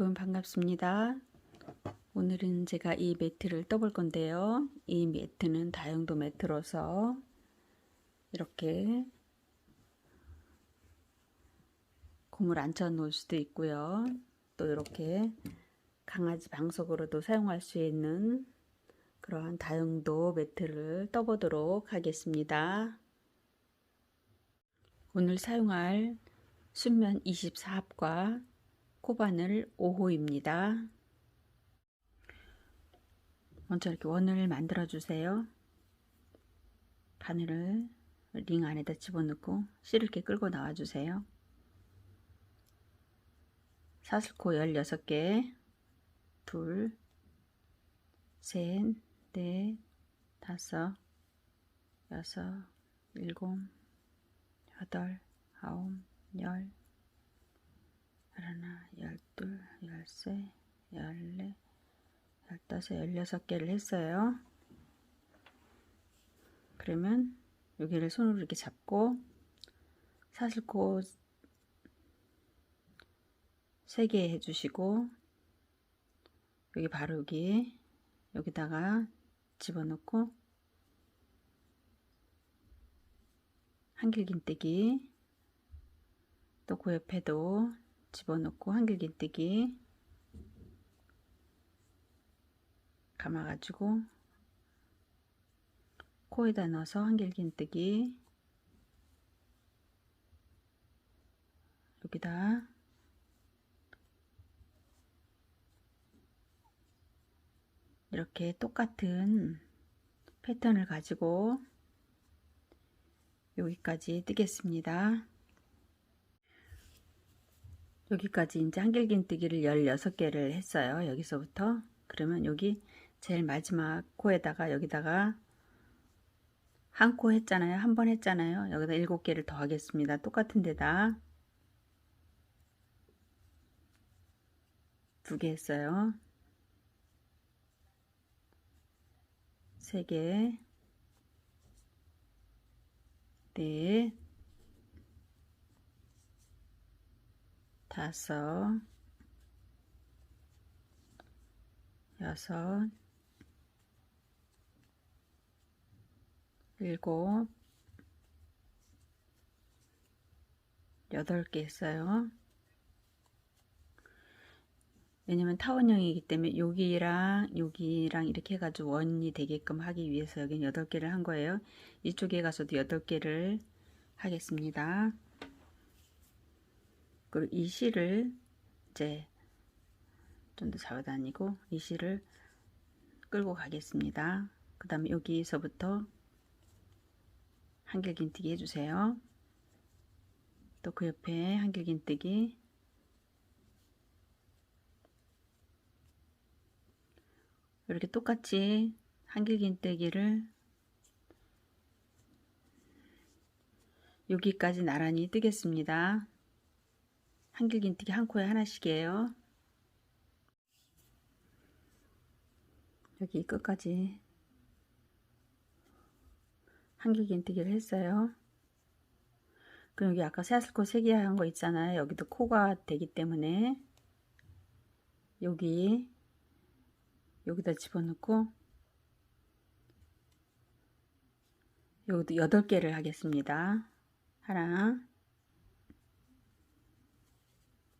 여러분 반갑습니다. 오늘은 제가 이 매트를 떠볼 건데요. 이 매트는 다용도 매트로서 이렇게 고물 앉혀 놓을 수도 있고요. 또 이렇게 강아지 방석으로도 사용할 수 있는 그러한 다용도 매트를 떠보도록 하겠습니다. 오늘 사용할 순면 24합과 코바늘 5호입니다. 먼저 이렇게 원을 만들어 주세요. 바늘을 링 안에다 집어넣고 씨름게 끌고 나와 주세요. 사슬코 16개 둘, 셋, 넷, 다섯, 여섯, 일곱, 여덟, 아홉, 열열 하나, 열둘, 열세, 열네, 열다섯, 열여섯 개를 했어요. 그러면 여기를 손으로 이렇게 잡고 사슬코 3개 해주시고 여기 바로 여기 여기다가 집어넣고 한길긴뜨기 또 그 옆에도 집어넣고 한길긴뜨기 감아가지고 코에다 넣어서 한길긴뜨기 여기다 이렇게 똑같은 패턴을 가지고 여기까지 뜨겠습니다. 여기까지 이제 한길긴뜨기를 16개를 했어요. 여기서부터 그러면 여기 제일 마지막 코에다가 여기다가 한 코 했잖아요. 한 번 했잖아요. 여기다 7개를 더 하겠습니다. 똑같은 데다 두 개 했어요. 세 개, 넷, 다섯, 여섯, 일곱, 여덟 개 했어요. 왜냐면 타원형이기 때문에 여기랑 여기랑 이렇게 해가지고 원이 되게끔 하기 위해서 여기 8개를 한 거예요. 이쪽에 가서도 8개를 하겠습니다. 그리고 이 실을 이제 좀 더 잡아다니고 이 실을 끌고 가겠습니다. 그 다음에 여기서부터 한길긴뜨기 해주세요. 또 그 옆에 한길긴뜨기 이렇게 똑같이 한길긴뜨기를 여기까지 나란히 뜨겠습니다. 한길긴뜨기 한 코에 하나씩이에요. 여기 끝까지 한길긴뜨기를 했어요. 그럼 여기 아까 새슬코 3개 한 거 있잖아요. 여기도 코가 되기 때문에 여기 여기다 집어넣고 여기도 8개를 하겠습니다. 하나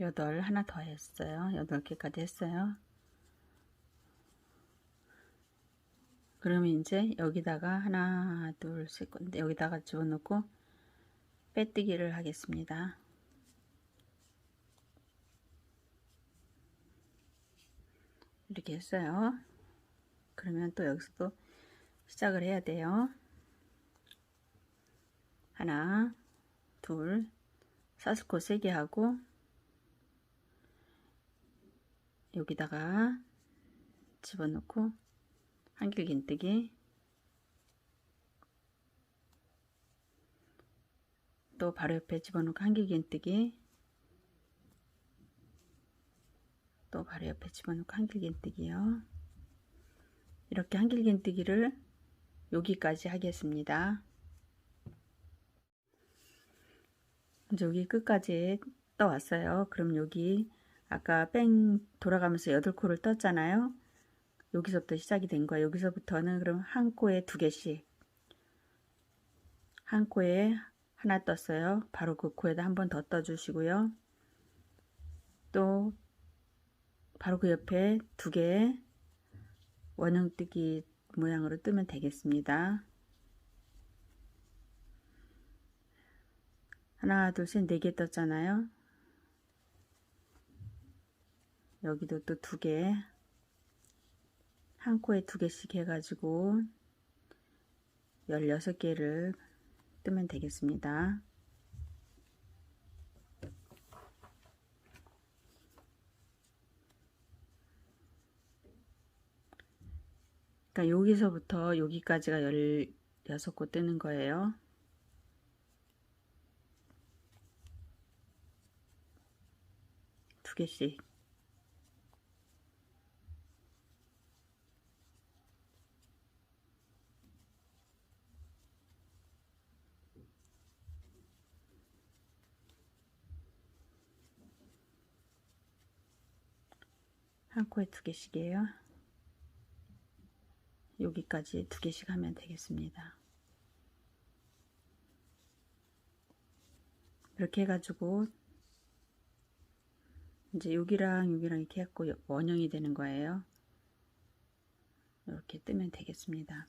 여덟 하나 더 했어요. 여덟 개까지 했어요. 그러면 이제 여기다가 하나, 둘, 셋 건데 여기다가 집어넣고 빼뜨기를 하겠습니다. 이렇게 했어요. 그러면 또 여기서도 시작을 해야 돼요. 하나, 둘 사슬코 3개 하고 여기다가 집어넣고 한길긴뜨기. 또 바로 옆에 집어넣고 한길긴뜨기. 또 바로 옆에 집어넣고 한길긴뜨기요. 이렇게 한길긴뜨기를 여기까지 하겠습니다. 여기 끝까지 떠왔어요. 그럼 여기 아까 뺑 돌아가면서 8코를 떴잖아요. 여기서부터 시작이 된 거예요 여기서부터는 그럼 한 코에 두 개씩. 한 코에 하나 떴어요. 바로 그 코에다 한 번 더 떠 주시고요. 또 바로 그 옆에 두 개 원형뜨기 모양으로 뜨면 되겠습니다. 하나 둘 셋 네 개 떴잖아요 여기도 또 두 개, 한 코에 두 개씩 해가지고 16개를 뜨면 되겠습니다. 그러니까 여기서부터 여기까지가 16코 뜨는 거예요. 두 개씩 한 코에 두 개씩이에요. 여기까지 두 개씩 하면 되겠습니다. 이렇게 해가지고 이제 여기랑 여기랑 이렇게 해갖고 원형이 되는 거예요. 이렇게 뜨면 되겠습니다.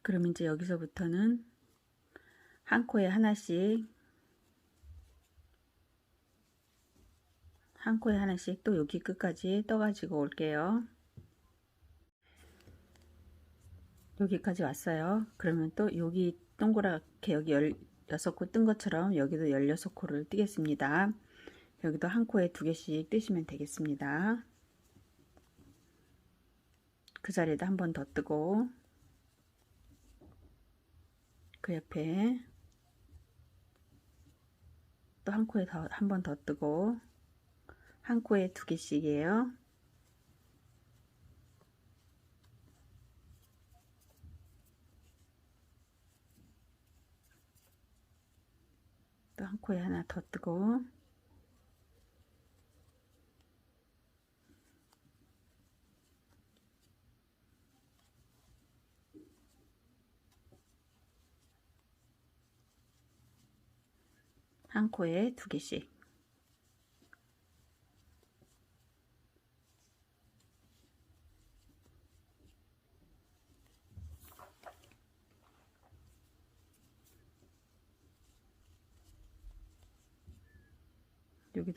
그럼 이제 여기서부터는 한 코에 하나씩 한 코에 하나씩 또 여기 끝까지 떠가지고 올게요. 여기까지 왔어요. 그러면 또 여기 동그랗게 여기 16코 뜬 것처럼 여기도 16코를 뜨겠습니다. 여기도 한 코에 두 개씩 뜨시면 되겠습니다. 그 자리에다 한 번 더 뜨고 그 옆에 또 한 코에 한 번 더 뜨고 한 코에 두 개씩이에요. 또 한 코에 하나 더 뜨고 한 코에 두 개씩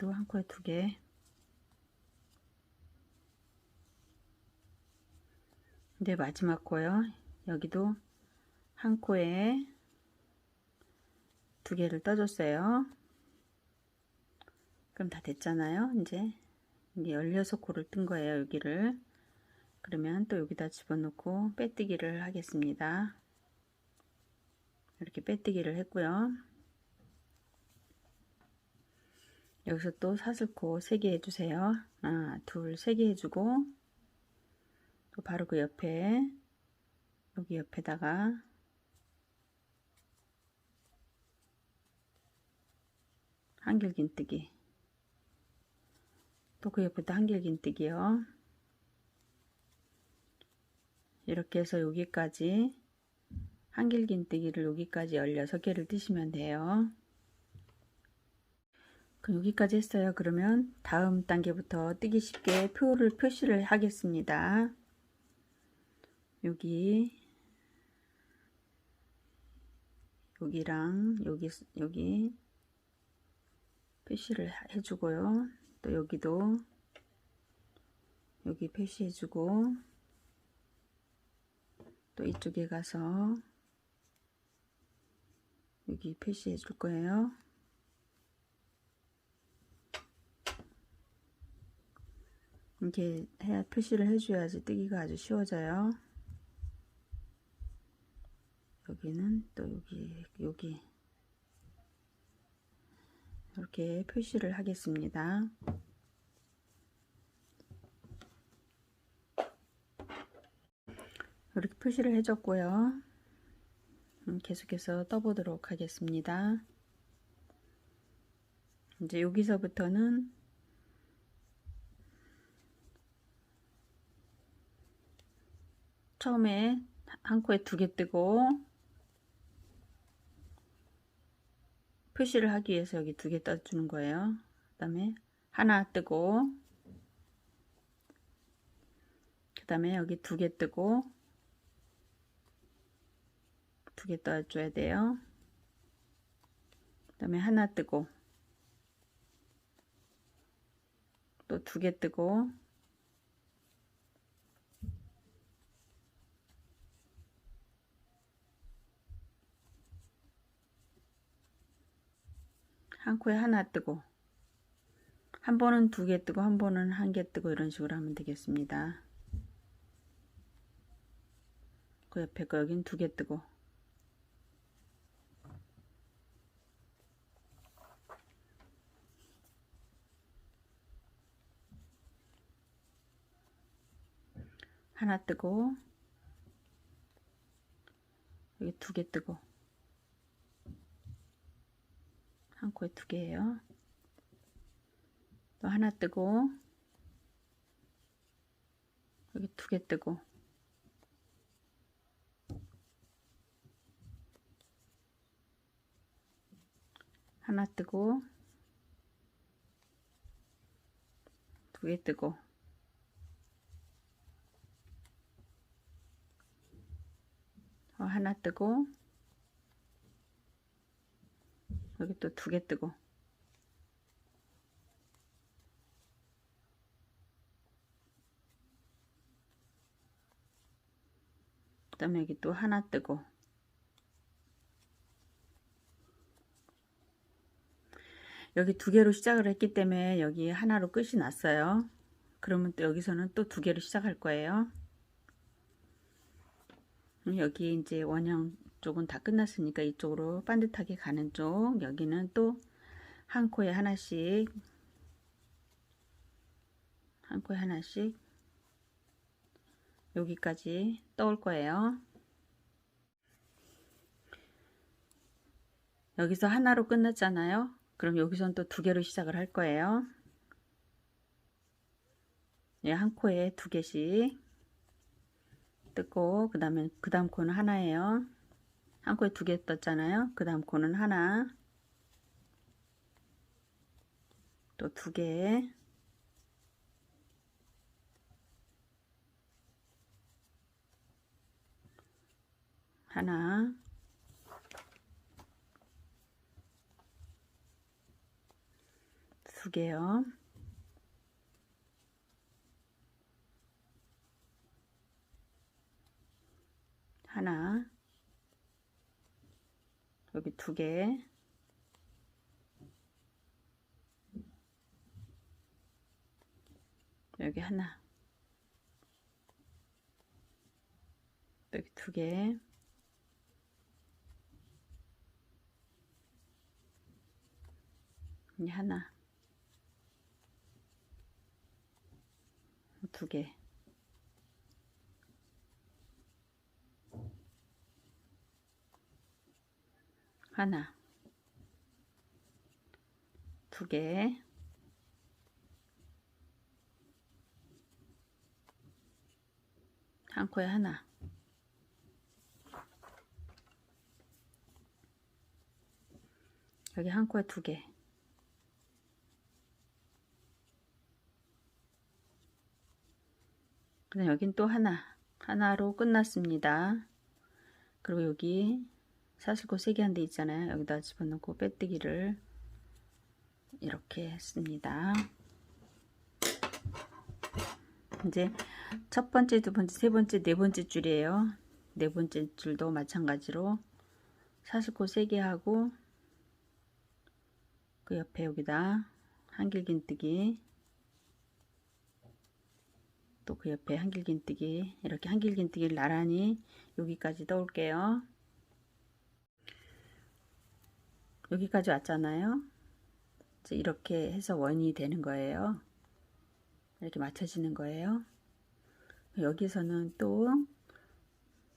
여기도 한 코에 두 개. 이제 마지막 코요. 여기도 한 코에 두 개를 떠줬어요. 그럼 다 됐잖아요. 이제 이게 16코를 뜬 거예요. 여기를. 그러면 또 여기다 집어넣고 빼뜨기를 하겠습니다. 이렇게 빼뜨기를 했고요. 여기서 또 사슬코 3개 해주세요. 하나, 둘, 3개 해주고 또 바로 그 옆에 여기 옆에다가 한길긴뜨기 또 그 옆에다 한길긴뜨기요. 이렇게 해서 여기까지 한길긴뜨기를 여기까지 16개를 뜨시면 돼요. 그 여기까지 했어요. 그러면 다음 단계부터 뜨기 쉽게 표를 표시를 하겠습니다. 여기 여기랑 여기 여기 표시를 해주고요. 또 여기도 여기 표시해주고 또 이쪽에 가서 여기 표시해 줄 거예요. 이렇게 해야 표시를 해줘야지 뜨기가 아주 쉬워져요. 여기는 또 여기 여기 이렇게 표시를 하겠습니다. 이렇게 표시를 해줬고요. 음, 계속해서 떠보도록 하겠습니다. 이제 여기서부터는 처음에 한 코에 두 개 뜨고 표시를 하기 위해서 여기 두 개 떠주는 거예요. 그 다음에 하나 뜨고 그 다음에 여기 두 개 뜨고 두 개 떠줘야 돼요. 그 다음에 하나 뜨고 또 두 개 뜨고 한 코에 하나 뜨고 한 번은 두 개 뜨고 한 번은 한 개 뜨고 이런 식으로 하면 되겠습니다. 그 옆에 거 여긴 두 개 뜨고 하나 뜨고 여기 두 개 뜨고 한 코에 두 개예요. 또 하나 뜨고 여기 두 개 뜨고. 하나 뜨고 두 개 뜨고. 어, 하나 뜨고 여기 또 두 개 뜨고. 그 다음에 여기 또 하나 뜨고. 여기 두 개로 시작을 했기 때문에 여기 하나로 끝이 났어요. 그러면 또 여기서는 또 두 개로 시작할 거예요. 여기 이제 원형 쪽은 다 끝났으니까 이쪽으로 반듯하게 가는 쪽. 여기는 또 한 코에 하나씩 한 코에 하나씩 여기까지 떠올 거예요. 여기서 하나로 끝났잖아요. 그럼 여기선 또 두 개로 시작을 할 거예요. 예, 한 코에 두 개씩. 뜯고 그 다음에 그 다음 코는 하나예요 한 코에 두 개 떴잖아요. 그 다음 코는 하나. 또 두 개. 하나. 두 개요. 하나 여기 두 개, 여기 하나, 여기 두 개, 이 하나, 두 개. 하나, 두 개, 한 코에 하나, 여기 한 코에 두 개, 그다음 여긴 또 하나, 하나로 끝났습니다. 그리고 여기 사슬코 세개한데 있잖아요. 여기다 집어넣고 빼뜨기를 이렇게 했습니다. 이제 첫 번째, 두 번째, 세 번째, 네 번째 줄이에요. 네 번째 줄도 마찬가지로 사슬코 세게 하고 그 옆에 여기다 한길긴뜨기 또 그 옆에 한길긴뜨기 이렇게 한길긴뜨기를 나란히 여기까지 떠올게요. 여기까지 왔잖아요. 이제 이렇게 해서 원이 되는 거예요. 이렇게 맞춰지는 거예요. 여기서는 또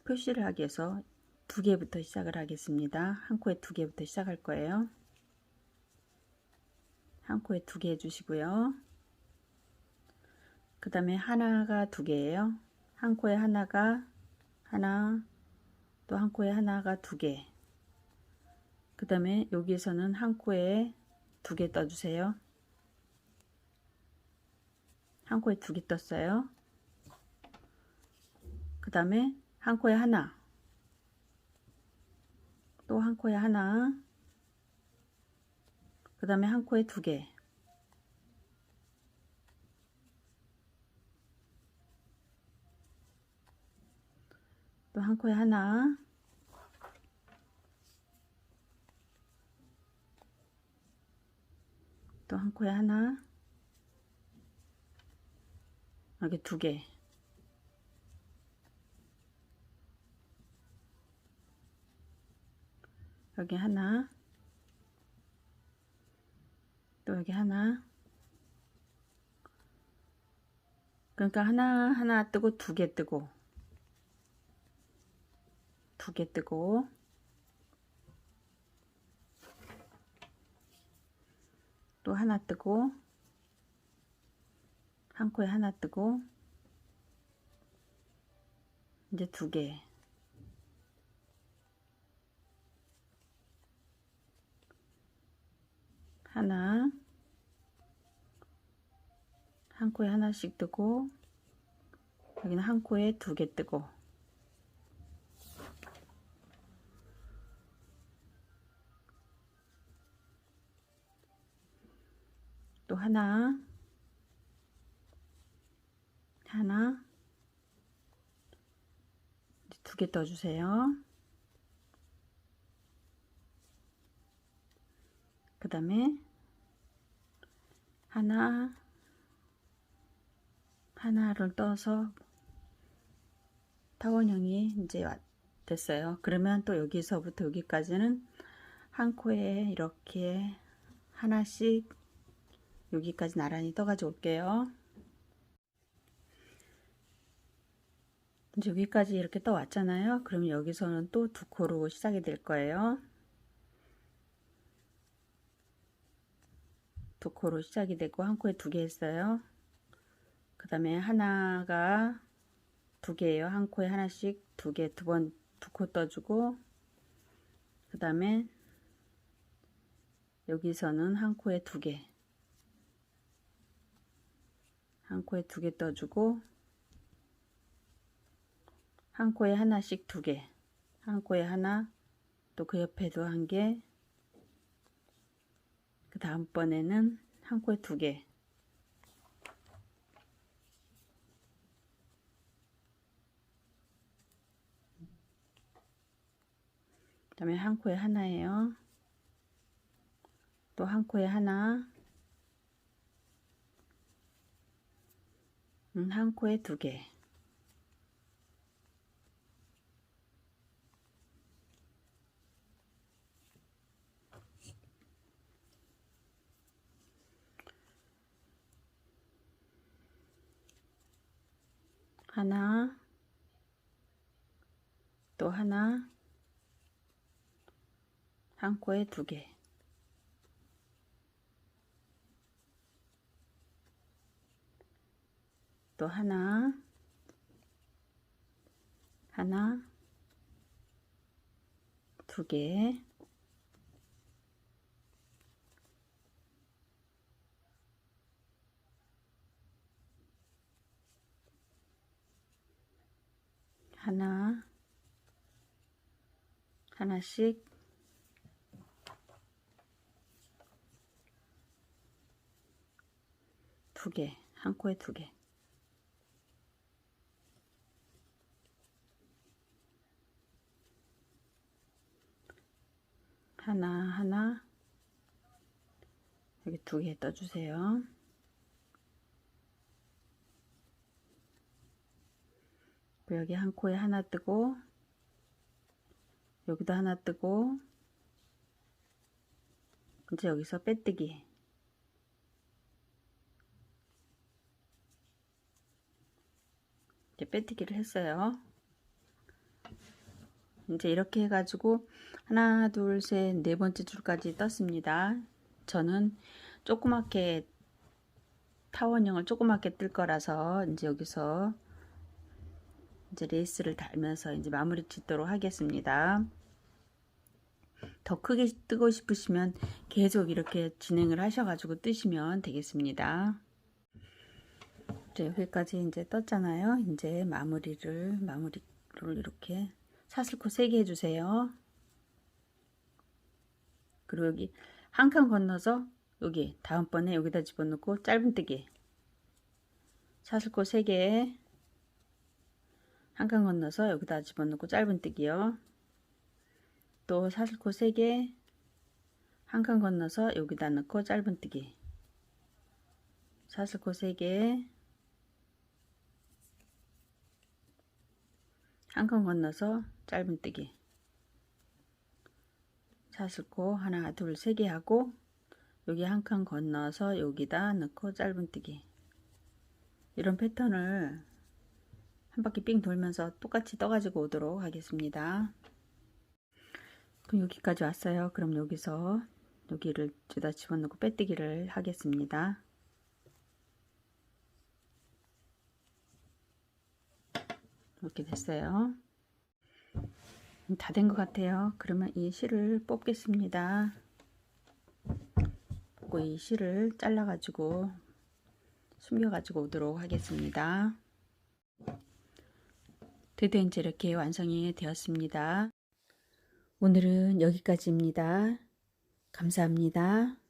표시를 하기 위해서 두 개부터 시작을 하겠습니다. 한 코에 두 개부터 시작할 거예요. 한 코에 두 개 해주시고요. 그 다음에 하나가 두 개예요. 한 코에 하나가 하나, 또 한 코에 하나가 두 개. 그 다음에 여기에서는 한 코에 두 개 떠주세요. 한 코에 두 개 떴어요. 그 다음에 한 코에 하나, 또 한 코에 하나, 그 다음에 한 코에 두 개, 또 한 코에 하나, 또 한 코에 하나, 여기 두 개, 여기 하나, 또 여기 하나, 그러니까 하나 하나 뜨고 두 개 뜨고. 두 개 뜨고 하나 뜨고 한 코에 하나 뜨고 이제 두 개. 하나 한 코에 하나씩 뜨고 여기는 한 코에 두 개 뜨고 또 하나. 하나. 두 개 떠주세요. 그 다음에 하나. 하나를 떠서 타원형이 이제 됐어요. 그러면 또 여기서부터 여기까지는 한 코에 이렇게 하나씩 여기까지 나란히 떠가지고 올게요. 이제 여기까지 이렇게 떠 왔잖아요. 그럼 여기서는 또 두 코로 시작이 될 거예요. 두 코로 시작이 되고 한 코에 두 개 했어요. 그 다음에 하나가 두 개예요. 한 코에 하나씩 두 개, 두 번, 두 코 떠주고, 그 다음에 여기서는 한 코에 두 개, 한 코에 두 개 떠주고, 한 코에 하나씩 두 개, 한 코에 하나, 또 그 옆에도 한 개, 그 다음번에는 한 코에 두 개, 그 다음에 한 코에 하나예요. 또 한 코에 하나. 음, 한 코에 두 개. 하나, 또 하나, 한 코에 두 개. 또 하나, 하나, 두 개, 하나, 하나씩. 두 개, 한 코에 두 개. 하나 하나 여기 두 개 떠주세요. 여기 한 코에 하나 뜨고 여기도 하나 뜨고 이제 여기서 빼뜨기 이제 빼뜨기를 했어요. 이제 이렇게 해가지고 하나 둘 셋 네 번째 줄까지 떴습니다. 저는 조그맣게 타원형을 조그맣게 뜰 거라서 이제 여기서 이제 레이스를 달면서 이제 마무리 짓도록 하겠습니다. 더 크게 뜨고 싶으시면 계속 이렇게 진행을 하셔가지고 뜨시면 되겠습니다. 이제 여기까지 이제 떴잖아요. 이제 마무리를 마무리를 이렇게 사슬코 3개 해주세요. 그리고 여기 한 칸 건너서 여기 다음번에 여기다 집어넣고 짧은뜨기. 사슬코 3개. 한 칸 건너서 여기다 집어넣고 짧은뜨기요. 또 사슬코 3개. 한 칸 건너서 여기다 넣고 짧은뜨기. 사슬코 3개. 한 칸 건너서 짧은뜨기 사슬코 하나 둘 세 개 하고 여기 한 칸 건너서 여기다 넣고 짧은뜨기. 이런 패턴을 한 바퀴 삥 돌면서 똑같이 떠가지고 오도록 하겠습니다. 그럼 여기까지 왔어요. 그럼 여기서 여기를 여기다 집어넣고 빼뜨기를 하겠습니다. 이렇게 됐어요 다 된 것 같아요. 그러면 이 실을 뽑겠습니다. 뽑고 이 실을 잘라 가지고 숨겨 가지고 오도록 하겠습니다. 드디어 이제 이렇게 완성이 되었습니다. 오늘은 여기까지입니다. 감사합니다